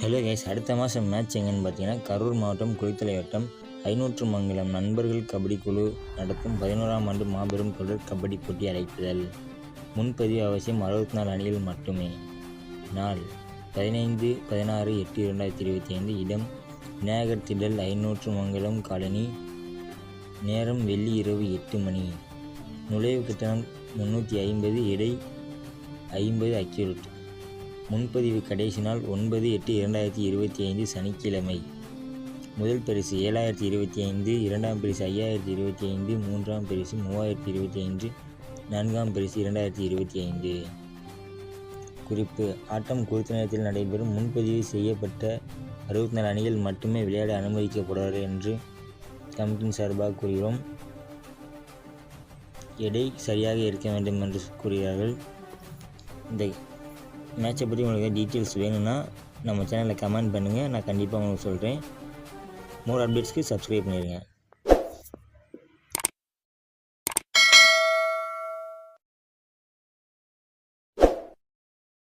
Hello guys அடுத்த மாதம் match எங்கன்னு பார்த்தீங்கன்னா கரூர் மாவட்டம் குளித்தலை வட்டம். ஐநூற்று மங்கலம் நண்பர்கள் கபடி குழு நடத்தும் பதினோராம் ஆண்டு மாபெரும் தொடர் கபடி போட்டி அழைப்புதல் முன்பதிவு அவசியம் அறுபத்தி நாலு அணிகள் மட்டுமே. நாள் பதினைந்து பதினாறு எட்டு இரண்டாயிரத்தி இருபத்தி ஐந்து. இடம் விநாயகர் திடல் ஐநூற்று மங்கலம் காலனி. நேரம் வெள்ளி இரவு எட்டு மணி. நுழைவு கட்டணம் முந்நூற்றி ஐம்பது இடை ஐம்பது அக்யூரேட். முன்பதிவு கடைசி நாள் ஒன்பது எட்டு இரண்டாயிரத்தி இருபத்தி ஐந்து சனிக்கிழமை. முதல் பரிசு ஏழாயிரத்தி இருபத்தி ஐந்து இரண்டாம் பரிசு ஐயாயிரத்தி இருபத்தி ஐந்து மூன்றாம் பரிசு மூவாயிரத்தி இருபத்தி ஐந்து நான்காம் பரிசு இரண்டாயிரத்தி இருபத்தி ஐந்து. குறிப்பு ஆட்டம் குறித்த நேரத்தில் நடைபெறும் முன்பதிவு செய்யப்பட்ட அறுபத்தி நாலு அணிகள் மட்டுமே விளையாட அனுமதிக்கப்படுவார்கள் என்று கமிட்டியின் சார்பாக கூறுகிறோம். எடை சரியாக இருக்க வேண்டும் என்று கூறுகிறார்கள். இந்த மேட்சை பற்றி உங்களுக்கு டீட்டெயில்ஸ் வேணும்னா நம்ம சேனலில் கமெண்ட் பண்ணுங்கள் நான் கண்டிப்பாக உங்களுக்கு சொல்கிறேன் மோர் அப்டேட்ஸ்க்கு சப்ஸ்கிரைப் பண்ணிடுங்க